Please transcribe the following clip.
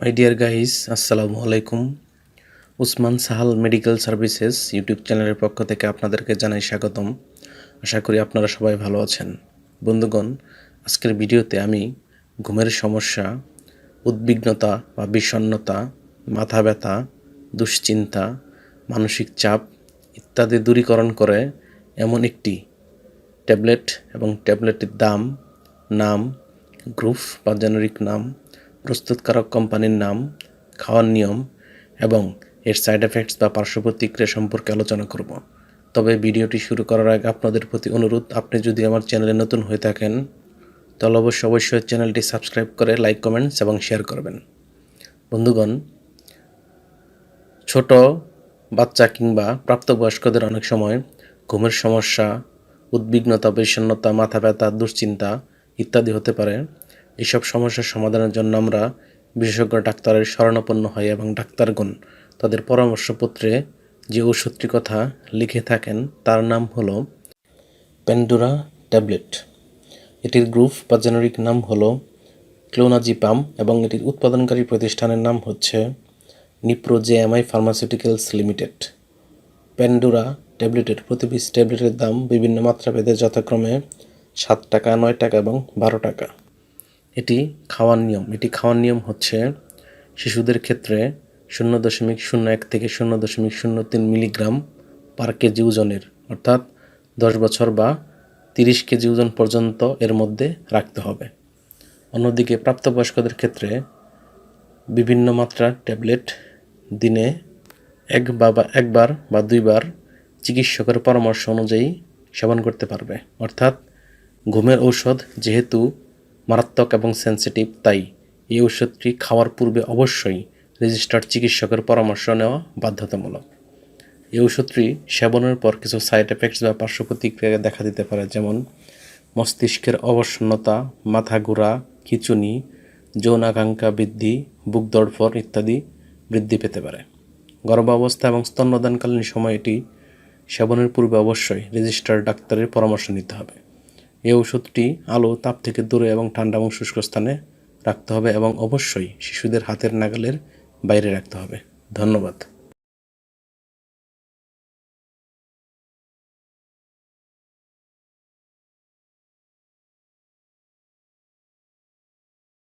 My dear guys আসসালামু আলাইকুম Usman Sahal medical services YouTube চ্যানেলের পক্ষ থেকে আপনাদেরকে জানাই স্বাগতম। আশা করি আপনারা সবাই ভালো আছেন। বন্ধুগণ, আজকের ভিডিওতে আমি ঘুমের সমস্যা, উদ্বিগ্নতা বা বিষণ্ণতা, মাথা ব্যথা, দুশ্চিন্তা, মানসিক চাপ ইত্যাদি দূরীকরণ করে এমন একটি ট্যাবলেট এবং ট্যাবলেটের দাম, নাম, গ্রুপ বা জেনারিক নাম প্রস্তুতকারক কোম্পানির নাম, খাওয়ার নিয়ম এবং এর সাইড এফেক্টস বা পার্শ্ব প্রতিক্রিয়া সম্পর্কে আলোচনা করব। তবে ভিডিওটি শুরু করার আগে আপনাদের প্রতি অনুরোধ, আপনি যদি আমার চ্যানেলে নতুন হয়ে থাকেন, তাহলে অবশ্যই অবশ্যই চ্যানেলটি সাবস্ক্রাইব করে লাইক, কমেন্টস এবং শেয়ার করবেন। বন্ধুগণ, ছোট বাচ্চা কিংবা প্রাপ্তবয়স্কদের অনেক সময় ঘুমের সমস্যা, উদ্বিগ্নতা, বিষণ্ণতা, মাথা ব্যথা, দুশ্চিন্তা ইত্যাদি হতে পারে। এসব সমস্যার সমাধানের জন্য আমরা বিশেষজ্ঞ ডাক্তারের শরণাপন্ন হই এবং ডাক্তারগণ তাদের পরামর্শপত্রে যে ওষুধটি কথা লিখে থাকেন, তার নাম হলো প্যান্ডুরা ট্যাবলেট। এটির গ্রুপ বা জেনারিক নাম হলো ক্লোনাজিপাম এবং এটির উৎপাদনকারী প্রতিষ্ঠানের নাম হচ্ছে নিপ্রো জেএমআই ফার্মাসিউটিক্যালস লিমিটেড। প্যান্ডুরা ট্যাবলেটের প্রতি পিস ট্যাবলেটের দাম বিভিন্ন মাত্রাভেদে যথাক্রমে সাত টাকা, নয় টাকা এবং বারো টাকা। এটি খাওয়ার নিয়ম। এটি খাওয়ার নিয়ম হচ্ছে শিশুদের ক্ষেত্রে শূন্য দশমিক শূন্য এক থেকে শূন্য দশমিক শূন্য তিন মিলিগ্রাম পার কেজি ওজনের, অর্থাৎ দশ বছর বা তিরিশ কেজি ওজন পর্যন্ত এর মধ্যে রাখতে হবে। অন্যদিকে প্রাপ্তবয়স্কদের ক্ষেত্রে বিভিন্ন মাত্রার ট্যাবলেট দিনে এক বা একবার বা দুইবার চিকিৎসকের পরামর্শ অনুযায়ী সেবন করতে পারবে, অর্থাৎ ঘুমের ঔষধ যেহেতু মারাত্মক এবং সেন্সিটিভ তাই এই ওষুধটি খাওয়ার পূর্বে অবশ্যই রেজিস্টার্ড চিকিৎসকের পরামর্শ নেওয়া বাধ্যতামূলক। এই ওষুধটি সেবনের পর কিছু সাইড এফেক্টস বা পার্শ্ব প্রতিক্রিয়া দেখা দিতে পারে, যেমন মস্তিষ্কের অবসন্নতা, মাথা ঘোরা, খিচুনি যৌন আকাঙ্ক্ষা বৃদ্ধি, বুক দড়ফর ইত্যাদি বৃদ্ধি পেতে পারে। গর্ভাবস্থা এবং স্তন্যদানকালীন সময় এটি সেবনের পূর্বে অবশ্যই রেজিস্টার্ড ডাক্তারের পরামর্শ নিতে হবে। এই ওষুধটি আলো, তাপ থেকে দূরে এবং ঠান্ডা এবং শুষ্ক স্থানে রাখতে হবে এবং অবশ্যই শিশুদের হাতের নাগালের বাইরে রাখতে হবে। ধন্যবাদ।